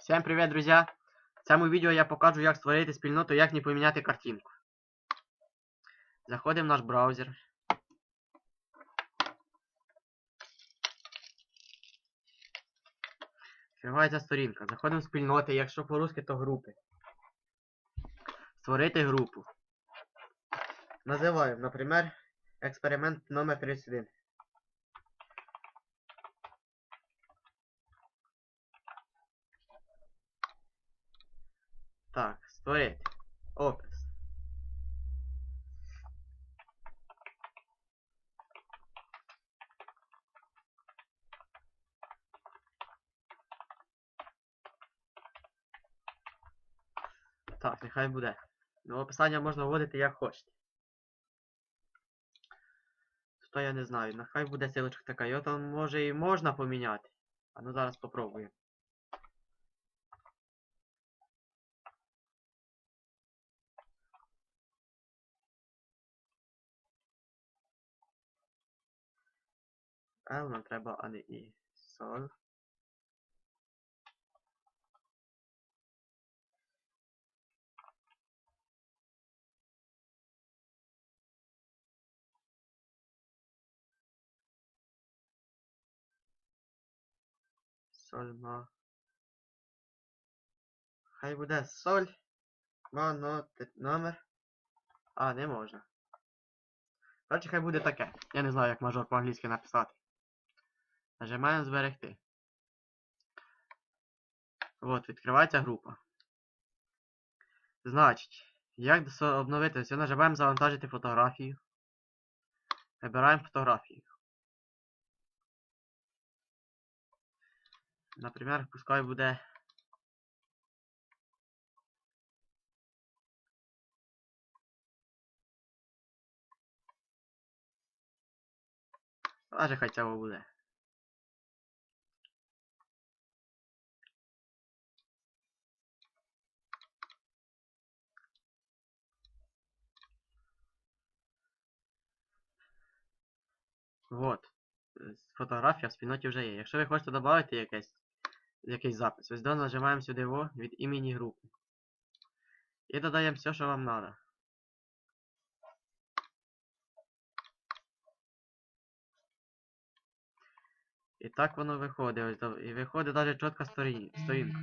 Всем привет, друзья! В цьому відео я покажу, як створити спільноту, як не поміняти картинку. Заходимо в наш браузер. Відкривається сторінка. Заходимо в спільноти, якщо по-русски, то групи. Створити групу. Називаємо, наприклад, експеримент номер 31. Так, створити. Опис. Так, нехай буде. Ну, описання можна вводити як хочете. То я не знаю. Нехай буде силочка така. Його там може і можна поміняти. А ну зараз попробуємо. L нам треба, а не І. Sol. Соль ма. Хай буде соль. Но номер. А, не можна. Коротше, хай буде таке. Я не знаю, як мажор по-англійськи написати. Нажимаємо зберегти. От, відкривається група. Значить, як обновити все, нажимаємо завантажити фотографію. Вибираємо фотографію. Наприклад, пускай буде. Аже хай цього буде. Вот. Е, Фотографія в спільноті вже є. Якщо ви хочете додати якесь, якийсь запис, ось до нажимаємо сюди во від імені групи. І додаємо все, що вам треба. І так воно виходить. І виходить навіть чітка сторінка.